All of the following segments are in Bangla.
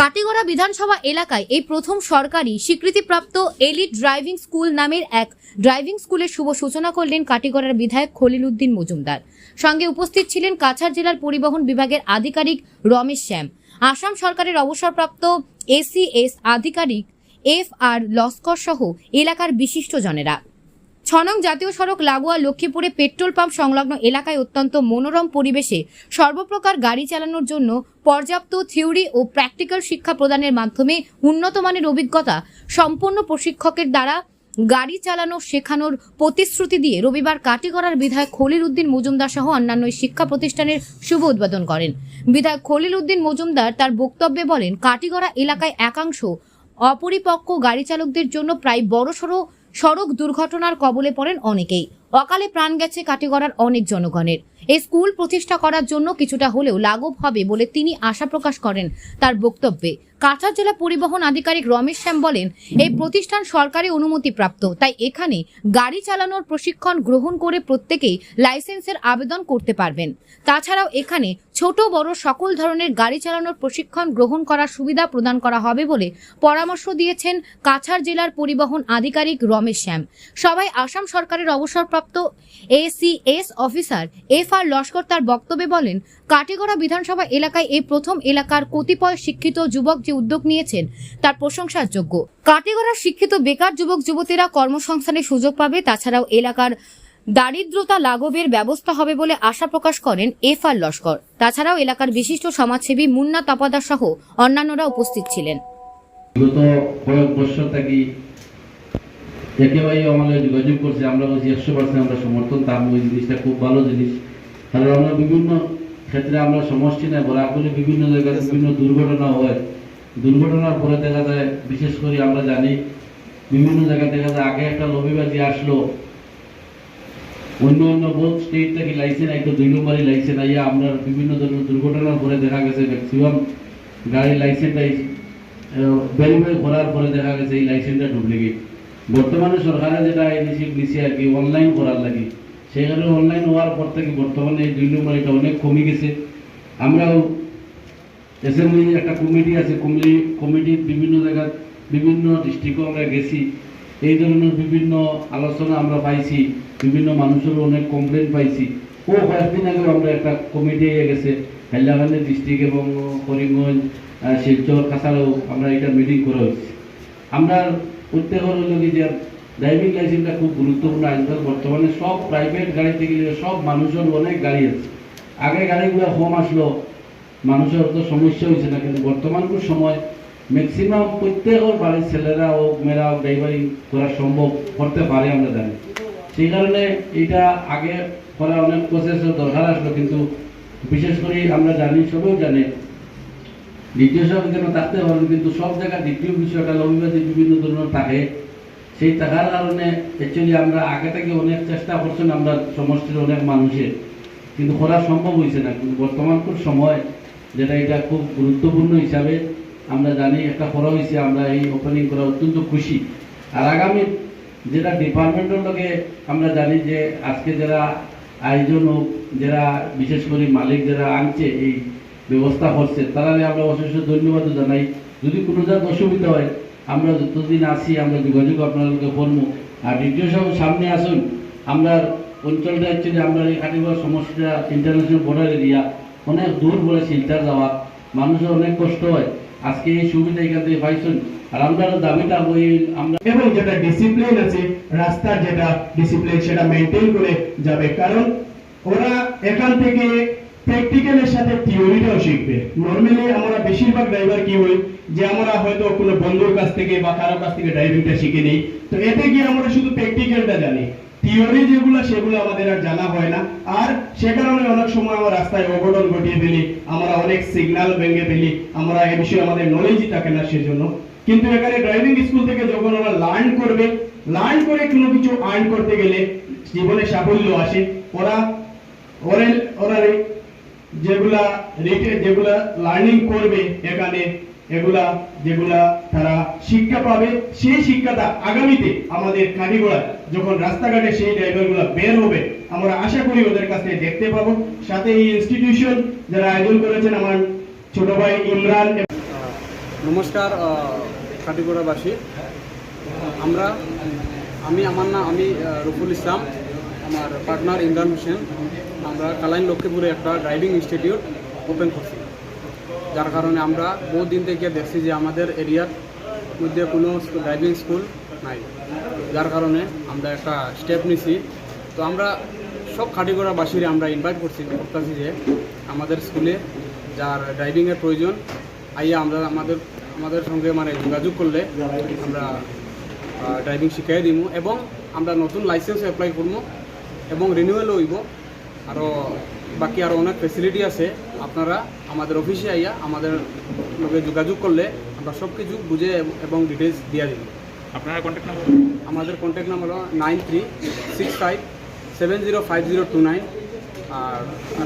কাটিগড়া বিধানসভা এলাকায় এই প্রথম সরকারি স্বীকৃতিপ্রাপ্ত এলিট ড্রাইভিং স্কুল নামের এক ড্রাইভিং স্কুলের শুভ সূচনা করলেন কাটিগড়ার বিধায়ক খলিল উদ্দিন মজুমদার। সঙ্গে উপস্থিত ছিলেন কাছাড় জেলার পরিবহন বিভাগের আধিকারিক রমেশ শ্যাম। আসাম সরকারের অবসরপ্রাপ্ত এসিএস আধিকারিক এফ আর লস্কর সহ এলাকার বিশিষ্টজনেরা। ছনং জাতীয় সড়ক লাগোয়া লক্ষ্মীপুরে পেট্রোল পাম্প সংলগ্ন এলাকায় অত্যন্ত মনোরম পরিবেশে সর্বপ্রকার গাড়ি চালানোর জন্য পর্যাপ্ত থিওরি ও প্র্যাকটিক্যাল শিক্ষা প্রদানের মাধ্যমে উন্নত মানের অভিজ্ঞতা সম্পন্ন প্রশিক্ষকের দ্বারা গাড়ি চালানো শেখানোর প্রতিশ্রুতি দিয়ে রবিবার কাটিগড়ার বিধায়ক খলিল উদ্দিন মজুমদার সহ অন্যান্য শিক্ষা প্রতিষ্ঠানের শুভ উদ্বোধন করেন। বিধায়ক খলিল উদ্দিন মজুমদার তার বক্তব্যে বলেন, কাটিগড়া এলাকায় একাংশ অপরিপক্ক গাড়ি চালকদের জন্য প্রায় বড়সড় সড়ক দুর্ঘটনার কবলে পড়েন অনেকেই। অকালে প্রাণ গেছে কাটিগড়ার অনেক জনগণের। এই স্কুল প্রতিষ্ঠা করার জন্য কিছুটা হলেও লাঘব হবে বলে তিনি আশা প্রকাশ করেন তার বক্তব্যে। কাছাড় জেলা পরিবহন আধিকারিক রমেশ শ্যাম বলেন, এই প্রতিষ্ঠান সরকারি অনুমতিপ্রাপ্ত, তাই এখানে গাড়ি চালানোর প্রশিক্ষণ গ্রহণ করে প্রত্যেকেই লাইসেন্সের আবেদন করতে পারবেন। তাছাড়াও এখানে ছোট, বড় সকল ধরনের গাড়ি চালানোর প্রশিক্ষণ গ্রহণ করার সুবিধা প্রদান করা হবে বলে পরামর্শ দিয়েছেন কাছাড় জেলার পরিবহন আধিকারিক রমেশ শ্যাম। সবাই আসাম সরকারের অবসরপ্রাপ্ত ACS officer F R Laskar তার বক্তব্যে বলেন, কাটিগড়া বিধানসভা এলাকায় এই প্রথম এলাকার কতিপয় শিক্ষিত যুবক যে উদ্যোগ নিয়েছেন, তার প্রশংসার যোগ্য কাটিগড়ার শিক্ষিত বেকার যুবক, যুবতীরা কর্মসংস্থানের সুযোগ পাবে, তাছাড়াও এলাকার দারিদ্রতা লাঘবের ব্যবস্থা হবে বলে আশা প্রকাশ করেন এফ আর লস্কর। তাছাড়াও এলাকার বিশিষ্ট সমাজসেবী মুন্না তপাদা সহ অন্যান্যরা উপস্থিত ছিলেন। বিগত কয়েক আমাদের যোগাযোগ করছে, আমরা বলছি একশো পার্সেন্ট আমরা সমর্থন তার ওই জিনিসটা খুব ভালো জিনিস। কারণ আমরা বিভিন্ন ক্ষেত্রে আমরা সমষ্টি নেই বলা বিভিন্ন জায়গায় বিভিন্ন দুর্ঘটনা হয়। দুর্ঘটনার পরে দেখা যায়, বিশেষ করে আমরা জানি, বিভিন্ন জায়গায় দেখা যায়, আগে একটা লবিবাজি আসলো। অন্য অন্য বহুত স্টেট থেকে লাইসেন্স আইতো দুই নম্বরই লাইসেন্স আইয়া আমরা বিভিন্ন ধরনের দুর্ঘটনার পরে দেখা গেছে ম্যাক্সিমাম গাড়ির লাইসেন্সটা ভেরিফাই করার পরে দেখা গেছে, এই লাইসেন্সটা ডুপ্লিকেট বর্তমানে সরকারে যেটা ইনিশিয়েটিভ নিছে আর কি অনলাইন করার লাগে। সেখানে অনলাইন হওয়ার পর থেকে বর্তমানে এই দুই নম্বর এটা অনেক কমে গেছে। আমরাও অ্যাসেম্বলি একটা কমিটি আছে, কমিটি কমিটির বিভিন্ন জায়গায় বিভিন্ন ডিস্ট্রিক্টও আমরা গেছি। এই ধরনের বিভিন্ন আলোচনা আমরা পাইছি, বিভিন্ন মানুষেরও অনেক কমপ্লেন পাইছি। ও কয়েকদিন আগে আমরা একটা কমিটি হয়ে গেছে, হাইলাকান্দি ডিস্ট্রিক্ট এবং করিমগঞ্জ শিলচর কাছাড়েও আমরা এটা মিটিং করা হয়েছে। আমরা প্রত্যেক কি যে ড্রাইভিং লাইসেন্সটা খুব গুরুত্বপূর্ণ আজকাল বর্তমানে সব প্রাইভেট গাড়িতে নিয়ে সব মানুষের অনেক গাড়ি আছে। আগে গাড়িগুলো হোম আসলো মানুষের তো সমস্যা হয়েছে না, কিন্তু বর্তমানকার সময় ম্যাক্সিমাম প্রত্যেকের বাড়ির ছেলেরা হোক, মেয়েরা ড্রাইভারিং করা সম্ভব করতে পারে আমরা জানি। সেই কারণে এটা আগে করা অনেক প্রসেসের দরকার আসলো কিন্তু বিশেষ করে আমরা জানি সবেও জানে দ্বিতীয় সব কেন থাকতে পারেন, কিন্তু সব জায়গায় দ্বিতীয় বিষয়টা লবিবাজি বিভিন্ন ধরনের থাকে। সেই থাকার কারণে অ্যাকচুয়ালি আমরা আগে থেকে অনেক চেষ্টা করছেন, আমরা সমষ্টির অনেক মানুষের, কিন্তু করা সম্ভব হয়েছে না। কিন্তু বর্তমানকার সময় যেটা এটা খুব গুরুত্বপূর্ণ হিসাবে আমরা জানি, একটা করা হয়েছে আমরা এই ওপেনিং করা অত্যন্ত খুশি। আর আগামী যেটা ডিপার্টমেন্টের লগে আমরা জানি যে আজকে যারা আয়োজন হোক, যারা বিশেষ করে মালিক যারা আনছে, এই ব্যবস্থা করছে, তারা আমরা অশেষ ধন্যবাদ জানাই। যদি কোনো জায়গায় অসুবিধা হয়, আমরা যতদিন আসি আমরা যোগাযোগ আপনাদেরকে করব। আর দ্বিতীয় সব সামনে আসুন, আমরা অঞ্চলটা হচ্ছে যে আমরা এই সমস্যা ইন্টারন্যাশনাল বর্ডার এরিয়া অনেক দূর বলে শিলচার যাওয়া মানুষের অনেক কষ্ট হয়। আজকে এই সুবিধা এখান থেকে পাইছেন। আর আমরা দাবিটা আমরা এবং যেটা ডিসিপ্লিন আছে যেটা ডিসিপ্লিন সেটা মেনটেন করে যাবে। কারণ ওরা এখান থেকে প্র্যাকটিক্যালের সাথে থিওরিটাও শিখবে। নর্মালি আমরা বেশিরভাগ ড্রাইভার কি হই যে আমরা হয়তো কোনো বন্ধুর কাছ থেকে বা কারও কাছ থেকে ড্রাইভিংটা শিখে নেই। তো এতে গিয়ে আমরা শুধু প্র্যাকটিক্যালটা জানি। থিওরি যেগুলো, সেগুলো আমাদের আর জানা হয় না। আর সে কারণে অনেক সময় আমরা রাস্তায় অঘটন ঘটিয়ে ফেলি, আমরা অনেক সিগন্যাল ভেঙে ফেলি, আমরা এ বিষয়ে আমাদের নলেজই থাকে না সেজন্য। কিন্তু এখানে ড্রাইভিং স্কুল থেকে যখন ওরা লার্ন করবে লার্ন করে কোনো কিছু আর্ন করতে গেলে জীবনে সাফল্য আসে। ওরা ওরা ওরা যেগুলা রেটে যেগুলা লার্নিং করবে এখানে এগুলা যেগুলা তারা শিক্ষা পাবে, সেই শিক্ষাটা আগামীতে আমাদের কারিগড়া যখন রাস্তাঘাটে সেই ড্রাইভারগুলো বের হবে, আমরা আশা করি ওদের কাছে দেখতে পাবো। সাথে এই ইনস্টিটিউশন যারা আয়োজন করেছেন আমার ছোট ভাই ইমরান নমস্কার কাটিগড়াবাসী আমরা, আমি, আমার নাম আমি রফুল ইসলাম, আমার পার্টনার ইমরান হোসেন। আমরা কালাইন লক্ষ্মীপুরে একটা ড্রাইভিং ইনস্টিটিউট ওপেন করছি। যার কারণে আমরা বহু দিন থেকে দেখছি যে আমাদের এরিয়ার মধ্যে কোনো ড্রাইভিং স্কুল নাই। যার কারণে আমরা একটা স্টেপ নিছি। তো আমরা সব খাটিগড়াবাসীরে আমরা ইনভাইট করছি, করতেছি যে আমাদের স্কুলে যার ড্রাইভিংয়ের প্রয়োজন, আইয়া আমরা আমাদের আমাদের সঙ্গে মানে যোগাযোগ করলে আমরা ড্রাইভিং শিখাই দিব এবং আমরা নতুন লাইসেন্স অ্যাপ্লাই করব এবং রিনিউয়াল হইব। আরও বাকি আরও অনেক ফেসিলিটি আছে। আপনারা আমাদের অফিসে আইয়া আমাদের লোকে যোগাযোগ করলে আমরা সব কিছু বুঝে এবং ডিটেলস দিয়ে দিব। আপনার কন্ট্যাক্ট নাম্বার আমাদের কন্ট্যাক্ট নাম্বার হলো nine three six five seven zero five zero two nine আর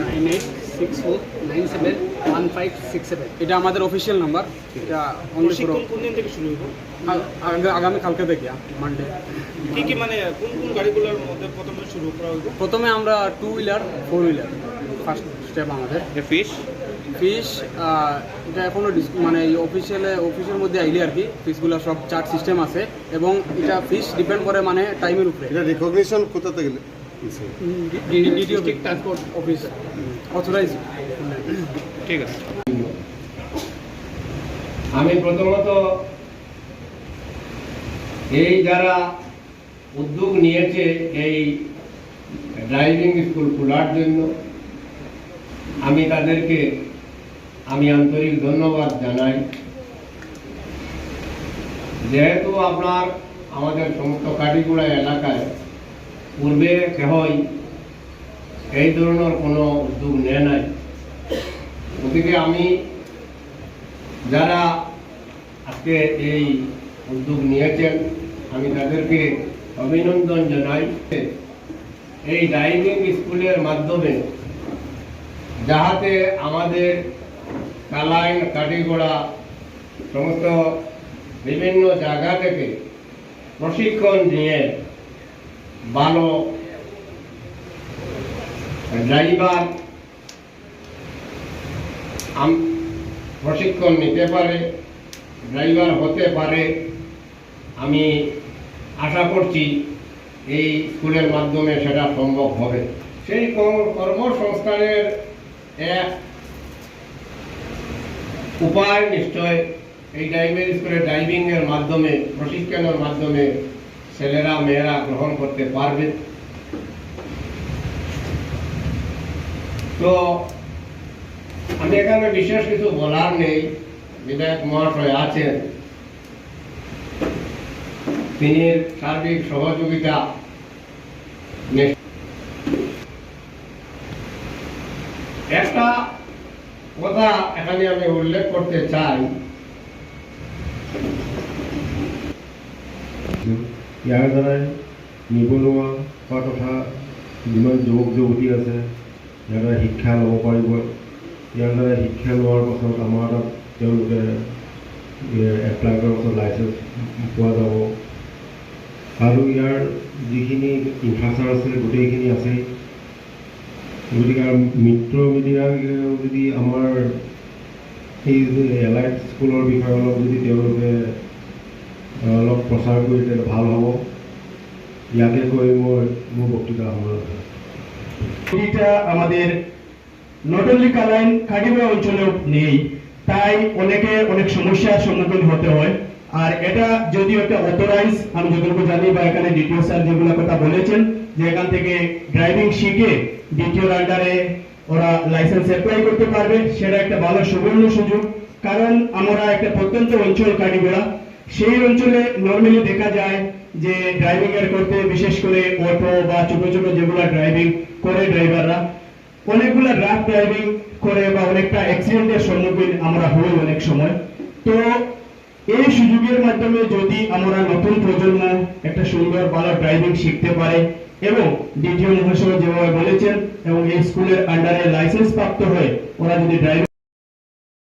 nine eight six four nine seven one five six seven এটা আমাদের অফিসিয়াল নাম্বার এটা অনলি কোন দিন থেকে শুরু হইব? আগামী কালকে থেকে মানডে কি কি মানে কোন কোন গাড়িগুলোর মধ্যে প্রথমে শুরু করা হইব? প্রথমে আমরা two wheeler four wheeler first step আমাদের। ফিশ ফিস এটা এখনও মানে অফিসিয়ালে অফিসের মধ্যে আইলে আর কি। ফিসগুলো সব চার্ট সিস্টেম আছে এবং এটা ফিস ডিপেন্ড করে মানে টাইমের উপরে। এটা রিকগনিশন কোথা থেকে দিছে? ডিস্ট্রিক্ট ট্রান্সপোর্ট অফিস অথরাইজ ঠিক আছে। আমি প্রথমত এই যারা উদ্যোগ নিয়েছে এই ড্রাইভিং স্কুল খোলার জন্য আমি তাদেরকে, আমি আন্তরিক ধন্যবাদ জানাই। যেহেতু আপনার, আমাদের সমস্ত কাটিগুড়া এলাকায় পূর্বে কেহই এই ধরনের কোনো উদ্যোগ নেয় নাই। ওদিকে আমি যারা আজকে এই উদ্যোগ নিয়েছেন, আমি তাদেরকে অভিনন্দন জানাই। এই ডাইনিং স্কুলের মাধ্যমে যাহাতে আমাদের কালাইন কাটিগোড়া, সমস্ত বিভিন্ন জায়গা থেকে প্রশিক্ষণ নিয়ে ভালো ড্রাইভার প্রশিক্ষণ নিতে পারে, ড্রাইভার হতে পারে, আমি আশা করছি এই স্কুলের মাধ্যমে সেটা সম্ভব হবে। সেই কর্মসংস্থানের উপায় নিশ্চয়। এই ড্রাইভিং স্কুলে ড্রাইভিংয়ের মাধ্যমে, প্রশিক্ষণের মাধ্যমে ছেলেরা, মেয়েরা গ্রহণ করতে পারবে। তো, আমি এখানে বিশেষ কিছু বলার নেই। বিধায়ক মহাশয় আছেন। তিনি সার্বিক সহযোগিতা একটা কথা এখানে আমি উল্লেখ কৰতে চাই ইয়াৰ দ্বাৰাই নিবনুৱা হোৱা তথা যিমান যুৱক যুৱতী আছে ইয়াৰ দ্বাৰা শিক্ষা ল'ব পাৰিব ইয়াৰ দ্বাৰা শিক্ষা লোৱাৰ পাছত আমাৰ তাত তেওঁলোকে এপ্লাই কৰাৰ পাছত লাইচেঞ্চ পোৱা যাব আৰু ইয়াৰ যিখিনি ইনফ্ৰাষ্ট্ৰাকচাৰ আছে গোটেইখিনি আছেই গতিকে মিত্ৰ মিডিয়া যদি আমাৰ সেই এলাইট স্কুলৰ বিষয়ে অলপ যদি তেওঁলোকে অলপ প্ৰচাৰ কৰি ভালো হ'ব। ইয়াকে কৈ মই মোৰ বক্তৃতা এটা আমাদের নট অনলি কালাইন কাটিগড়া অঞ্চলেও নেই। তাই অনেকে, অনেক সমস্যার সম্মুখীন হতে হয়। আর এটা যদিও একটা অথরাইজ আমি যতটুকু জানি বা এখানে ডিটিও স্যার যেগুলো কথা বলেছেন যে এখান থেকে ড্রাইভিং শিখে ডিটিওর আন্ডারে ওরা লাইসেন্স অ্যাপ্লাই করতে পারবে, সেটা একটা ভালো সুবর্ণ সুযোগ। কারণ আমরা একটা প্রত্যন্ত অঞ্চল কাটিগড়া সেই অঞ্চলে নর্মালি দেখা যায় যে ড্রাইভিং এর করতে বিশেষ করে অটো বা ছোট ছোট যেগুলো ড্রাইভিং করে ড্রাইভাররা অনেকগুলো রাফ ড্রাইভিং করে বা অনেকটা অ্যাক্সিডেন্টের সম্মুখীন আমরা হই অনেক সময়। তো এই সুযোগের মাধ্যমে যদি আমরা নতুন প্রজন্ম একটা সুন্দর ভালো ড্রাইভিং শিখতে পারে এবং দ্বিতীয় মহাশয় যেভাবে বলেছেন, এবং এই স্কুলের আন্ডারে লাইসেন্স প্রাপ্ত হয়ে ওরা যদি ড্রাইভিং